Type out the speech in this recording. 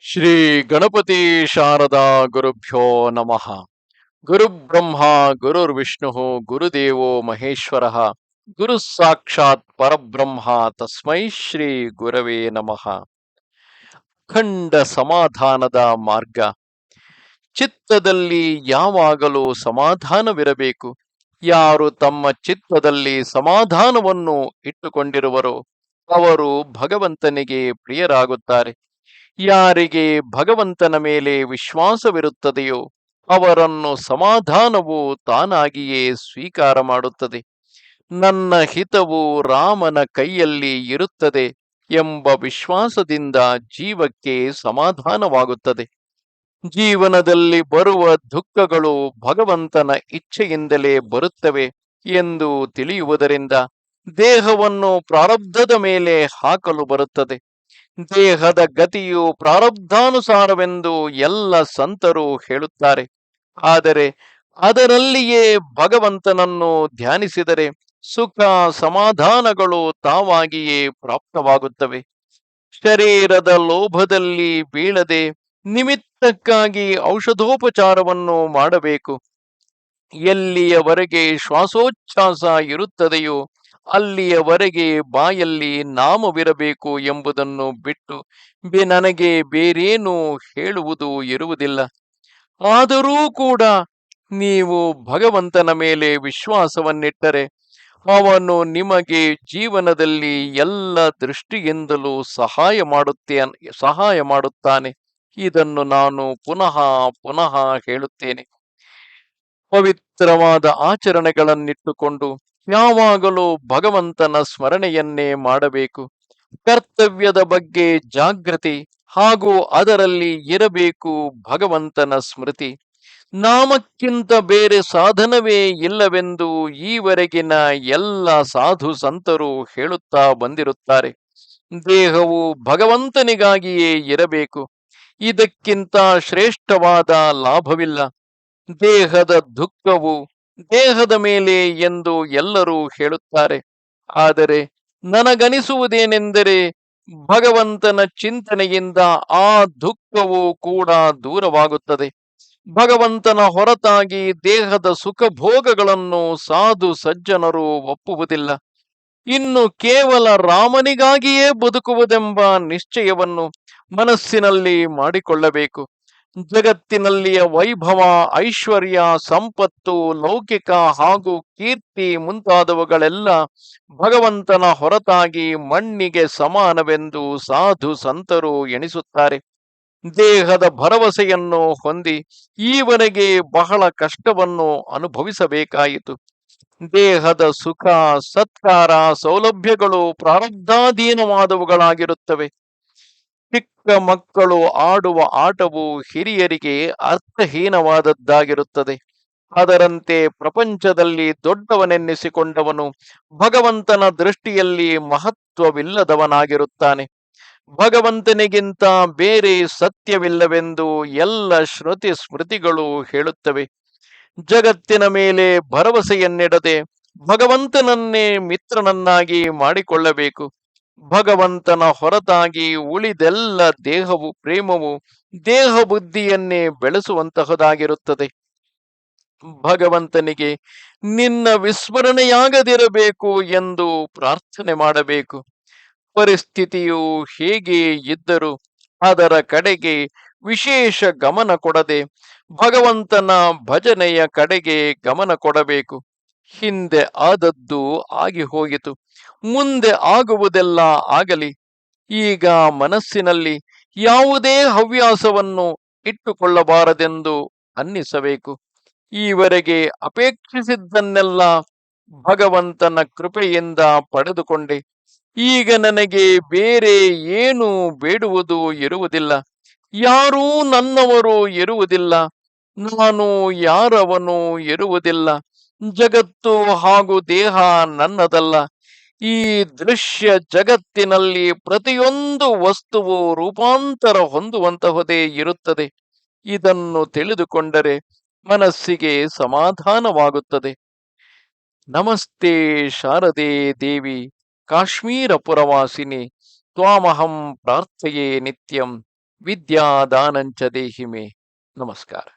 ಶ್ರೀ ಗಣಪತಿ ಶಾರದಾ ಗುರುಭ್ಯೋ ನಮಃ. ಗುರುಬ್ರಹ್ಮ ಗುರುರ್ವಿಷ್ಣು ಗುರುದೇವೋ ಮಹೇಶ್ವರ. ಗುರು ಸಾಕ್ಷಾತ್ ಪರಬ್ರಹ್ಮ, ತಸ್ಮೈ ಶ್ರೀ ಗುರವೇ ನಮಃ. ಅಖಂಡ ಸಮಾಧಾನದ ಮಾರ್ಗ. ಚಿತ್ತದಲ್ಲಿ ಯಾವಾಗಲೂ ಸಮಾಧಾನವಿರಬೇಕು. ಯಾರು ತಮ್ಮ ಚಿತ್ತದಲ್ಲಿ ಸಮಾಧಾನವನ್ನು ಇಟ್ಟುಕೊಂಡಿರುವರೋ, ಅವರು ಭಗವಂತನಿಗೆ ಪ್ರಿಯರಾಗುತ್ತಾರೆ. ಯಾರಿಗೆ ಭಗವಂತನ ಮೇಲೆ ವಿಶ್ವಾಸವಿರುತ್ತದೆಯೋ ಅವರನ್ನು ಸಮಾಧಾನವು ತಾನಾಗಿಯೇ ಸ್ವೀಕಾರ ಮಾಡುತ್ತದೆ. ನನ್ನ ಹಿತವು ರಾಮನ ಕೈಯಲ್ಲಿ ಇರುತ್ತದೆ ಎಂಬ ವಿಶ್ವಾಸದಿಂದ ಜೀವಕ್ಕೆ ಸಮಾಧಾನವಾಗುತ್ತದೆ. ಜೀವನದಲ್ಲಿ ಬರುವ ದುಃಖಗಳು ಭಗವಂತನ ಇಚ್ಛೆಯಿಂದಲೇ ಬರುತ್ತವೆ ಎಂದು ತಿಳಿಯುವುದರಿಂದ ದೇಹವನ್ನು ಪ್ರಾರಬ್ಧದ ಮೇಲೆ ಹಾಕಲು ಬರುತ್ತದೆ. ದೇಹದ ಗತಿಯು ಪ್ರಾರಬ್ಧಾನುಸಾರವೆಂದು ಎಲ್ಲ ಸಂತರು ಹೇಳುತ್ತಾರೆ. ಆದರೆ ಅದರಲ್ಲಿಯೇ ಭಗವಂತನನ್ನು ಧ್ಯಾನಿಸಿದರೆ ಸುಖ ಸಮಾಧಾನಗಳು ತಾವಾಗಿಯೇ ಪ್ರಾಪ್ತವಾಗುತ್ತವೆ. ಶರೀರದ ಲೋಭದಲ್ಲಿ ಬೀಳದೆ ನಿಮಿತ್ತಕ್ಕಾಗಿ ಔಷಧೋಪಚಾರವನ್ನು ಮಾಡಬೇಕು. ಎಲ್ಲಿಯವರೆಗೆ ಶ್ವಾಸೋಚ್ಛ್ವಾಸ ಇರುತ್ತದೆಯೋ ಅಲ್ಲಿಯವರೆಗೆ ಬಾಯಲ್ಲಿ ನಾಮವಿರಬೇಕು ಎಂಬುದನ್ನು ಬಿಟ್ಟು ಬೆ, ನನಗೆ ಬೇರೇನೂ ಹೇಳುವುದು ಇರುವುದಿಲ್ಲ. ಆದರೂ ಕೂಡ ನೀವು ಭಗವಂತನ ಮೇಲೆ ವಿಶ್ವಾಸವನ್ನಿಟ್ಟರೆ ಅವನು ನಿಮಗೆ ಜೀವನದಲ್ಲಿ ಎಲ್ಲ ದೃಷ್ಟಿಯಿಂದಲೂ ಸಹಾಯ ಮಾಡುತ್ತೇ ಸಹಾಯ ಮಾಡುತ್ತಾನೆ. ಇದನ್ನು ನಾನು ಪುನಃ ಪುನಃ ಹೇಳುತ್ತೇನೆ. ಪವಿತ್ರವಾದ ಆಚರಣೆಗಳನ್ನಿಟ್ಟುಕೊಂಡು ಯಾವಾಗಲೂ ಭಗವಂತನ ಸ್ಮರಣೆಯನ್ನೇ ಮಾಡಬೇಕು. ಕರ್ತವ್ಯದ ಬಗ್ಗೆ ಜಾಗೃತಿ ಹಾಗೂ ಅದರಲ್ಲಿ ಇರಬೇಕು ಭಗವಂತನ ಸ್ಮೃತಿ. ನಾಮಕ್ಕಿಂತ ಬೇರೆ ಸಾಧನವೇ ಇಲ್ಲವೆಂದು ಈವರೆಗಿನ ಎಲ್ಲ ಸಾಧು ಸಂತರು ಹೇಳುತ್ತಾ ಬಂದಿರುತ್ತಾರೆ. ದೇಹವು ಭಗವಂತನಿಗಾಗಿಯೇ ಇರಬೇಕು. ಇದಕ್ಕಿಂತ ಶ್ರೇಷ್ಠವಾದ ಲಾಭವಿಲ್ಲ. ದೇಹದ ದುಃಖವು ದೇಹದ ಮೇಲೆ ಎಂದು ಎಲ್ಲರೂ ಹೇಳುತ್ತಾರೆ. ಆದರೆ ನನಗನಿಸುವುದೇನೆಂದರೆ ಭಗವಂತನ ಚಿಂತನೆಯಿಂದ ಆ ದುಃಖವು ಕೂಡ ದೂರವಾಗುತ್ತದೆ. ಭಗವಂತನ ಹೊರತಾಗಿ ದೇಹದ ಸುಖ ಭೋಗಗಳನ್ನು ಸಾಧು ಸಜ್ಜನರು ಒಪ್ಪುವುದಿಲ್ಲ. ಇನ್ನು ಕೇವಲ ರಾಮನಿಗಾಗಿಯೇ ಬದುಕುವುದೆಂಬ ನಿಶ್ಚಯವನ್ನು ಮನಸ್ಸಿನಲ್ಲಿ ಮಾಡಿಕೊಳ್ಳಬೇಕು. ಜಗತ್ತಿನಲ್ಲಿಯ ವೈಭವ, ಐಶ್ವರ್ಯ, ಸಂಪತ್ತು, ಲೌಕಿಕ ಹಾಗೂ ಕೀರ್ತಿ ಮುಂತಾದವುಗಳೆಲ್ಲ ಭಗವಂತನ ಹೊರತಾಗಿ ಮಣ್ಣಿಗೆ ಸಮಾನವೆಂದು ಸಾಧು ಸಂತರು ಎಣಿಸುತ್ತಾರೆ. ದೇಹದ ಭರವಸೆಯನ್ನು ಹೊಂದಿ ಈವರೆಗೆ ಬಹಳ ಕಷ್ಟವನ್ನು ಅನುಭವಿಸಬೇಕಾಯಿತು. ದೇಹದ ಸುಖ, ಸತ್ಕಾರ, ಸೌಲಭ್ಯಗಳು ಪ್ರಾರಬ್ಧಾಧೀನವಾದವುಗಳಾಗಿರುತ್ತವೆ. ಚಿಕ್ಕ ಮಕ್ಕಳು ಆಡುವ ಆಟವು ಹಿರಿಯರಿಗೆ ಅರ್ಥಹೀನವಾದದ್ದಾಗಿರುತ್ತದೆ. ಅದರಂತೆ ಪ್ರಪಂಚದಲ್ಲಿ ದೊಡ್ಡವನೆನ್ನಿಸಿಕೊಂಡವನು ಭಗವಂತನ ದೃಷ್ಟಿಯಲ್ಲಿ ಮಹತ್ವವಿಲ್ಲದವನಾಗಿರುತ್ತಾನೆ. ಭಗವಂತನಿಗಿಂತ ಬೇರೆ ಸತ್ಯವಿಲ್ಲವೆಂದು ಎಲ್ಲ ಶ್ರುತಿ ಸ್ಮೃತಿಗಳು ಹೇಳುತ್ತವೆ. ಜಗತ್ತಿನ ಮೇಲೆ ಭರವಸೆಯನ್ನಿಡದೆ ಭಗವಂತನನ್ನೇ ಮಿತ್ರನನ್ನಾಗಿ ಮಾಡಿಕೊಳ್ಳಬೇಕು. ಭಗವಂತನ ಹೊರತಾಗಿ ಉಳಿದೆಲ್ಲ ದೇಹವು ಪ್ರೇಮವು ದೇಹ ಬುದ್ಧಿಯನ್ನೇ ಬೆಳೆಸುವಂತಹದಾಗಿರುತ್ತದೆ. ಭಗವಂತನಿಗೆ ನಿನ್ನ ವಿಸ್ಮರಣೆಯಾಗದಿರಬೇಕು ಎಂದು ಪ್ರಾರ್ಥನೆ ಮಾಡಬೇಕು. ಪರಿಸ್ಥಿತಿಯು ಹೇಗೆ ಇದ್ದರೂ ಅದರ ಕಡೆಗೆ ವಿಶೇಷ ಗಮನ ಕೊಡದೆ ಭಗವಂತನ ಭಜನೆಯ ಕಡೆಗೆ ಗಮನ ಕೊಡಬೇಕು. ಹಿಂದೆ ಆದದ್ದು ಆಗಿ ಹೋಗಿತು ಮುಂದೆ ಆಗುವುದೆಲ್ಲ ಆಗಲಿ, ಈಗ ಮನಸ್ಸಿನಲ್ಲಿ ಯಾವುದೇ ಹವ್ಯಾಸವನ್ನು ಇಟ್ಟುಕೊಳ್ಳಬಾರದೆಂದು ಅನ್ನಿಸಬೇಕು. ಈವರೆಗೆ ಅಪೇಕ್ಷಿಸಿದ್ದನ್ನೆಲ್ಲ ಭಗವಂತನ ಕೃಪೆಯಿಂದ ಪಡೆದುಕೊಂಡೆ. ಈಗ ನನಗೆ ಬೇರೆ ಏನು ಬೇಡುವುದು ಇರುವುದಿಲ್ಲ. ಯಾರೂ ನನ್ನವರು ಇರುವುದಿಲ್ಲ. ನಾನು ಯಾರವನು ಇರುವುದಿಲ್ಲ. ಜಗತ್ತು ಹಾಗೂ ದೇಹ ನನ್ನದಲ್ಲ. ಈ ದೃಶ್ಯ ಜಗತ್ತಿನಲ್ಲಿ ಪ್ರತಿಯೊಂದು ವಸ್ತುವು ರೂಪಾಂತರ ಹೊಂದುವಂತಹುದೇ ಇರುತ್ತದೆ. ಇದನ್ನು ತಿಳಿದುಕೊಂಡರೆ ಮನಸ್ಸಿಗೆ ಸಮಾಧಾನವಾಗುತ್ತದೆ. ನಮಸ್ತೆ ಶಾರದೆ ದೇವಿ, ಕಾಶ್ಮೀರ ಪುರವಾಸಿನಿ, ತ್ವಾಮಹಂ ಪ್ರಾರ್ಥೆಯೇ ನಿತ್ಯಂ, ವಿದ್ಯಾದಾನಂಚ ದೇಹಿಮೆ. ನಮಸ್ಕಾರ.